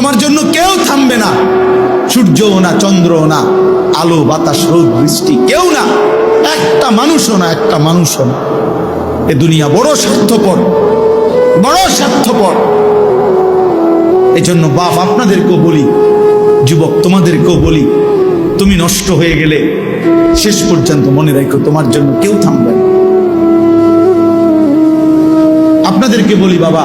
তোমার জন্য কেউ থামবে না। সূর্যও না, চন্দ্রও না, আলো, বাতাস, রোদ, বৃষ্টি কেউ না। একটা মানুষও না, একটা মানুষও না। এ দুনিয়া বড় স্বার্থপর বড় স্বার্থপর। এই জন্য বাপ, আপনাদেরকেও বলি, যুবক, তোমাদেরকেও বলি, তুমি নষ্ট হয়ে গেলে শেষ পর্যন্ত মনে রাখো, তোমার জন্য কেউ থামবে না। আপনাদেরকে বলি, বাবা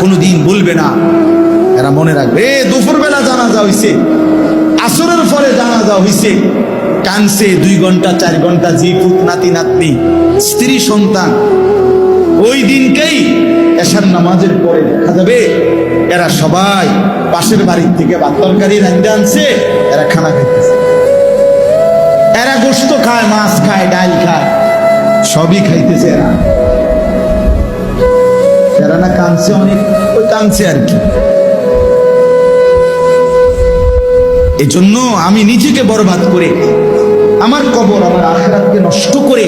কোনোদিন বলবে না। এরা মনে রাখবে, এ দুপুর বেলা জানাজা হইছে, আসরের পরে জানাজা হইছে। কানছে দুই ঘণ্টা, চার ঘণ্টা, জি পুত নাতি, নাতনি, স্ত্রী, সন্তান। ওই দিনকেই এশার নামাজের পরে দেখা যাবে, এরা সবাই পাশের বাড়ির থেকে ভাত তরকারি রান্ধে আনছে, এরা খানা খাইতেছে। এরা গোস্ত খায়, মাছ খায়, ডাল খায়, সবই খাইতেছে এরা। কাঁদছে অনেক ওই কাঁদছে আর কি এই জন্য আমি নিজেকে বরবাদ করে, আমার কবর, আমার আখরাতকে নষ্ট করে,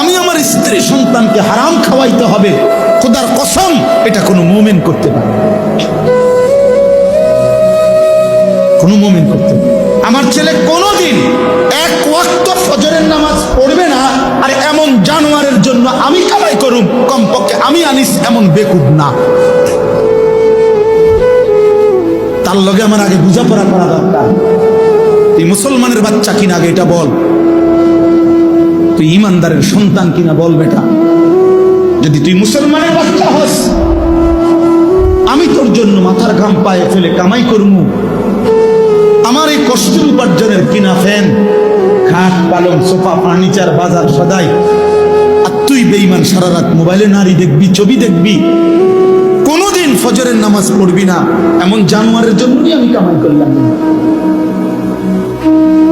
আমি আমার স্ত্রী সন্তানকে হারাম খাওয়াইতে হবে খোদার কসম, এটা কোনো মোমেন করতে পারে। কোনো মোমেন করতে পারে। আমার ছেলে কোনোদিন এক ওয়াক্ত ফজরের নামাজ কমপক্ষে আমি আনিস এমন বেকুব না। তার লগে আমার আগে বুঝাপড়া করা দরকার। তুই মুসলমানের বাচ্চা কিনা আগে এটা বল। তুই ইমানদারের সন্তান কিনা বল বেটা। যদি তুই মুসলমানের বাচ্চা হস, আমি তোর জন্য মাথার ঘাম পায়ে ফেলে কামাই করমু। আমার এই কষ্টের উপার্জনের কিনা ফ্যান। খাট পালং, সোফা, ফার্নিচার, বাজার সদাই। তুই বেইমান সারা রাত মোবাইলে নারী দেখবি, ছবি দেখবি। কোনোদিন ফজরের নামাজ পড়বি না। এমন জানোয়ারের জন্যই আমি কামাই করলাম।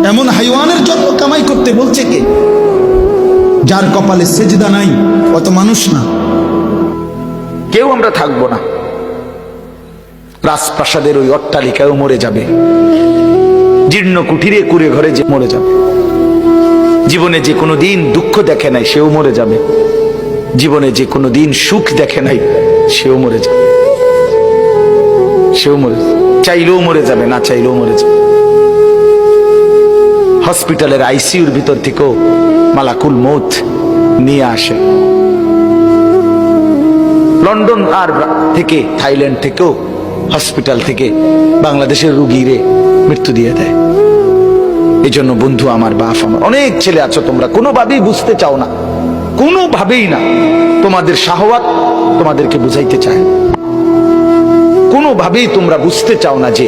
এমন হাইওয়ানের জন্য কামাই করতে বলছে কে? যার কপালে সেজদা নাই অত মানুষ না। কেউ আমরা থাকব না। রাজপ্রাসাদের ওই অট্টালিকায়ও মরে যাবে। জীর্ণ কুঠিরে কুড়ে ঘরে যে মরে যাবে। জীবনে যে কোনো দিন দুঃখ দেখে নাই, সেও মরে যাবে। জীবনে যে কোনো দিন সুখ দেখে নাই, সেও মরে যাবে। সেও মরে চাইলেও মরে যাবে, না চাইলেও মরে যাবে। হসপিটালের আইসিউর ভিতর থেকেও মালাকুল মৌত নিয়ে আসে। লন্ডন আর থেকে থাইল্যান্ড থেকেও হসপিটাল থেকে বাংলাদেশের রুগীরে মৃত্যু দিয়ে দেয়। এই জন্য বন্ধু আমার বাপ আমার। অনেক ছেলে আছো তোমরা, কোনোভাবেই বুঝতে চাও না, কোনোভাবেই না তোমাদের শাহওয়াত তোমাদেরকে বুঝাইতে চায়। কোনোভাবেই তোমরা বুঝতে চাও না যে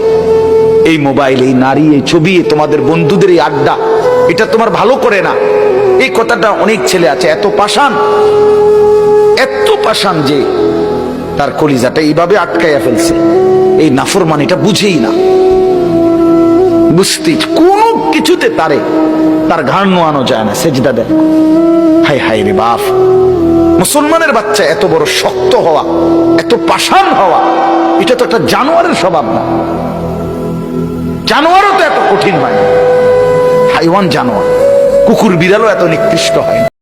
এই মোবাইল, এই নারী, এই ছবি তোমাদের বন্ধুদের এই আড্ডা, এটা তোমার ভালো করে না। এই কথাটা অনেক ছেলে আছে, এত পাষাণ এত পাষাণ যে তার কলিজাটা এইভাবে আটকাইয়া ফেলছে। এই নাফরমানিটা বুঝেই না। বুঝতে কোনো কিছুতে তারে তার ঘাড় নোয়ানো যায় না, সেজদা দেয়। হাই হাই রে বাপ। মুসলমানের বাচ্চা এত বড় শক্ত হওয়া, এত পাষাণ হওয়া, এটা তো একটা জানোয়ারের স্বভাব না। জানোয়ারও তো এত কঠিন হয়। হাইওয়ান জানোয়ার। কুকুর বিড়ালও এত নিকৃষ্ট হয় না।